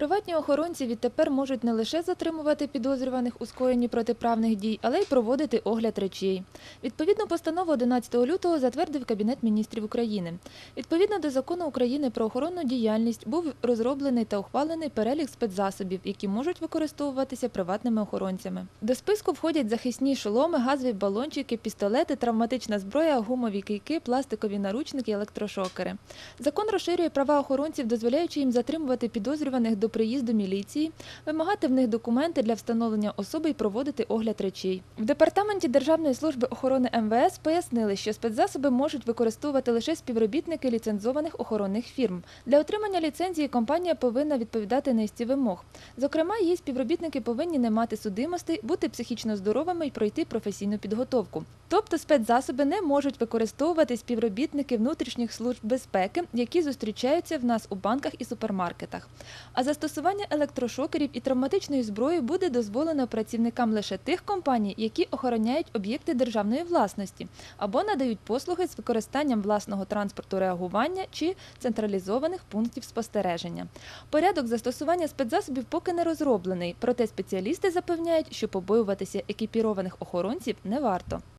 Приватні охоронці відтепер можуть не лише затримувати підозрюваних у скоєнні протиправних дій, але й проводити огляд речей. Відповідну постанову 11 лютого затвердив Кабінет міністрів України. Відповідно до закону України про охоронну діяльність був розроблений та ухвалений перелік спецзасобів, які можуть використовуватися приватними охоронцями. До списку входять захисні шоломи, газові балончики, пістолети, травматична зброя, гумові кийки, пластикові наручники, електрошокери. Закон розширює права охоронців, дозволяючи їм затримувати підозрюваних до приїзду міліції, вимагати в них документи для встановлення особи і проводити огляд речей. В департаменті Державної служби охорони МВС пояснили, що спецзасоби можуть використовувати лише співробітники ліцензованих охоронних фірм. Для отримання ліцензії компанія повинна відповідати низці вимог. Зокрема, її співробітники повинні не мати судимостей, бути психічно здоровими і пройти професійну підготовку. Тобто спецзасоби не можуть використовувати співробітники внутрішніх служб безпеки, які зустрічаються в нас у банках і супермаркетах. А застосування електрошокерів і травматичної зброї буде дозволено працівникам лише тих компаній, які охороняють об'єкти державної власності або надають послуги з використанням власного транспорту реагування чи централізованих пунктів спостереження. Порядок застосування спецзасобів поки не розроблений, проте спеціалісти запевняють, що побоюватися екіпірованих охоронців не варто.